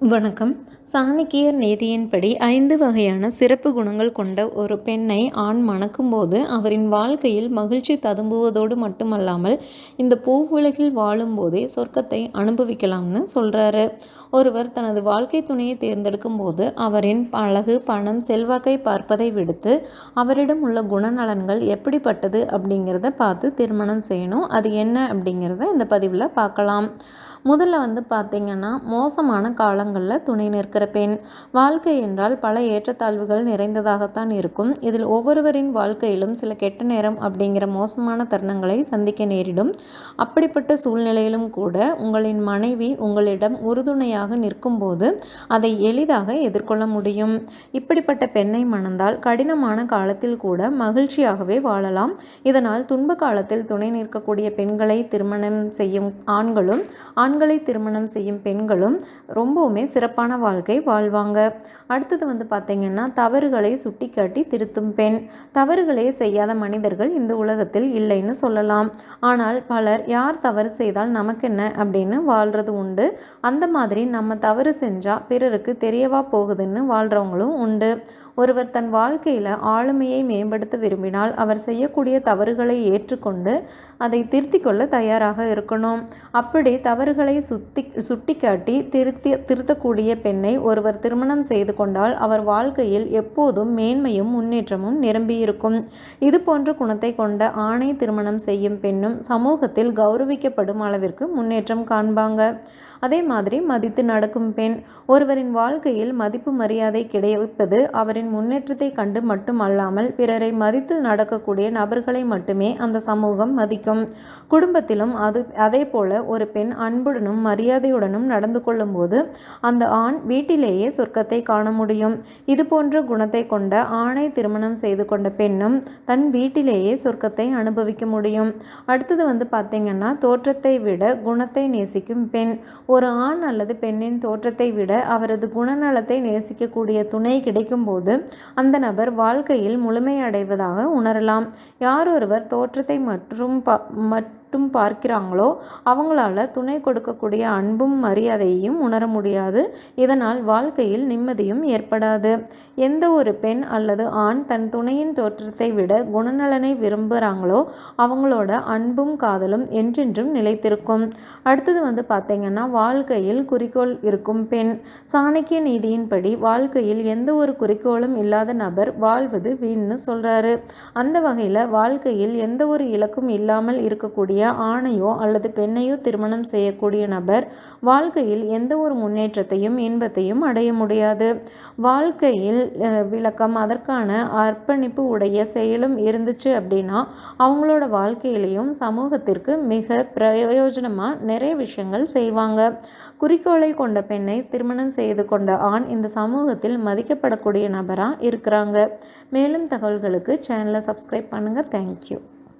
வணக்கம். சாணக்கியர் நீதியின்படி ஐந்து வகையான சிறப்பு குணங்கள் கொண்ட ஒரு பெண்ணை ஆண் மணக்கும்போது அவரின் வாழ்க்கையில் மகிழ்ச்சி ததும்புவதோடு மட்டுமல்லாமல் இந்த பூவுலகில் வாழும்போதே சொர்க்கத்தை அனுபவிக்கலாம்னு சொல்கிறாரு ஒருவர் தனது வாழ்க்கை துணையை தேர்ந்தெடுக்கும் போது அவரின் அழகு பணம் செல்வாக்கை பார்ப்பதை விடுத்து அவரிடம் உள்ள குணநலன்கள் எப்படிப்பட்டது அப்படிங்கிறத பார்த்து திருமணம் செய்யணும். அது என்ன அப்படிங்கிறத இந்த பதிவில் பார்க்கலாம். முதல்ல வந்து பார்த்திங்கன்னா மோசமான காலங்களில் துணை நிற்கிற பெண். வாழ்க்கை என்றால் பல ஏற்றத்தாழ்வுகள் நிறைந்ததாகத்தான் இருக்கும். இதில் ஒவ்வொருவரின் வாழ்க்கையிலும் சில கெட்ட நேரம் அப்படிங்கிற மோசமான தருணங்களை சந்திக்க நேரிடும். அப்படிப்பட்ட சூழ்நிலையிலும் கூட உங்களின் மனைவி உங்களிடம் உறுதுணையாக நிற்கும்போது அதை எளிதாக எதிர்கொள்ள முடியும். இப்படிப்பட்ட பெண்ணை மணந்தால் கடினமான காலத்தில் கூட மகிழ்ச்சியாகவே வாழலாம். இதனால் துன்ப காலத்தில் துணை நிற்கக்கூடிய பெண்களை திருமணம் செய்யும் ஆண்களும் ஆண் ஆண்களை திருமணம் செய்யும் பெண்களும் ரொம்பவுமே சிறப்பான வாழ்க்கை வாழ்வாங்க. அடுத்தது வந்து பார்த்திங்கன்னா தவறுகளை சுட்டி காட்டி திருத்தும் பெண். தவறுகளே செய்யாத மனிதர்கள் இந்த உலகத்தில் இல்லைன்னு சொல்லலாம். ஆனால் பலர் யார் தவறு செய்தால் நமக்கு என்ன அப்படின்னு வாழ்கிறது உண்டு. அந்த மாதிரி நம்ம தவறு செஞ்சால் பிறருக்கு தெரியவா போகுதுன்னு வாழ்கிறவங்களும் உண்டு. ஒருவர் தன் வாழ்க்கையில் ஆளுமையை மேம்படுத்த விரும்பினால் அவர் செய்யக்கூடிய தவறுகளை ஏற்றுக்கொண்டு அதை திருத்திக் கொள்ள தயாராக இருக்கணும். அப்படி தவறுகளை சுத்தி சுட்டிக்காட்டி திருத்தி திருத்தக்கூடிய பெண்ணை ஒருவர் திருமணம் செய்து கொண்டால் அவர் வாழ்க்கையில் எப்போதும் மேன்மையும் முன்னேற்றமும் நிரம்பியிருக்கும். இது போன்ற குணத்தை கொண்ட ஆணை திருமணம் செய்யும் பெண்ணும் சமூகத்தில் கௌரவிக்கப்படும் அளவிற்கு முன்னேற்றம் காண்பாங்க. அதே மாதிரி மதித்து நடக்கும் பெண் ஒருவரின் வாழ்க்கையில் மதிப்பு மரியாதை கிடைப்பது அவரின் முன்னேற்றத்தை கண்டு மட்டுமல்லாமல் பிறரை மதித்து நடக்கக்கூடிய நபர்களை மட்டுமே அந்த சமூகம் மதிக்கும். குடும்பத்திலும் அது அதே போல ஒரு பெண் அன்புடனும் மரியாதையுடனும் நடந்து கொள்ளும்போது அந்த ஆண் வீட்டிலேயே சொர்க்கத்தை காண முடியும். இது போன்ற குணத்தை கொண்ட ஆணை திருமணம் செய்து கொண்ட பெண்ணும் தன் வீட்டிலேயே சொர்க்கத்தை அனுபவிக்க முடியும். அடுத்தது வந்து பார்த்தீங்கன்னா தோற்றத்தை விட குணத்தை நேசிக்கும் பெண். ஒரு ஆண் அல்லது பெண்ணின் தோற்றத்தை விட அவரது குணநலத்தை நேசிக்கக்கூடிய துணை கிடைக்கும்போது அந்த நபர் வாழ்க்கையில் முழுமையடைவதாக உணரலாம். யாரொருவர் தோற்றத்தை மற்றும் ப மட்டும் பார்க்கிறாங்களோ அவங்களால துணை கொடுக்கக்கூடிய அன்பும் மரியாதையையும் உணர முடியாது. இதனால் வாழ்க்கையில் நிம்மதியும் ஏற்படாது. எந்த ஒரு பெண் அல்லது ஆண் தன் துணையின் தோற்றத்தை விட குணநலனை விரும்புகிறாங்களோ அவங்களோட அன்பும் காதலும் என்றென்றும் நிலைத்திருக்கும். அடுத்தது வந்து பார்த்திங்கன்னா வாழ்க்கையில் குறிக்கோள் இருக்கும் பெண். சாணக்கிய நீதியின்படி வாழ்க்கையில் எந்த ஒரு குறிக்கோளும் இல்லாத நபர் வாழ்வது வீண்னு சொல்கிறாரு அந்த வகையில் வாழ்க்கையில் எந்த ஒரு இலக்கும் இல்லாமல் இருக்கக்கூடிய இருக்கக்கூடிய ஆணையோ அல்லது பெண்ணையோ திருமணம் செய்யக்கூடிய நபர் வாழ்க்கையில் எந்த ஒரு முன்னேற்றத்தையும் இன்பத்தையும் அடைய முடியாது. வாழ்க்கையில் விளக்கம் அதற்கான அர்ப்பணிப்பு உடைய செயலும் இருந்துச்சு அப்படின்னா அவங்களோட வாழ்க்கையிலையும் சமூகத்திற்கு மிக பிரயோஜனமாக நிறைய விஷயங்கள் செய்வாங்க. குறிக்கோளை கொண்ட பெண்ணை திருமணம் செய்து கொண்ட ஆண் இந்த சமூகத்தில் மதிக்கப்படக்கூடிய நபராக இருக்கிறாங்க. மேலும் தகவல்களுக்கு சேனலை சப்ஸ்கிரைப் பண்ணுங்கள் தேங்க்யூ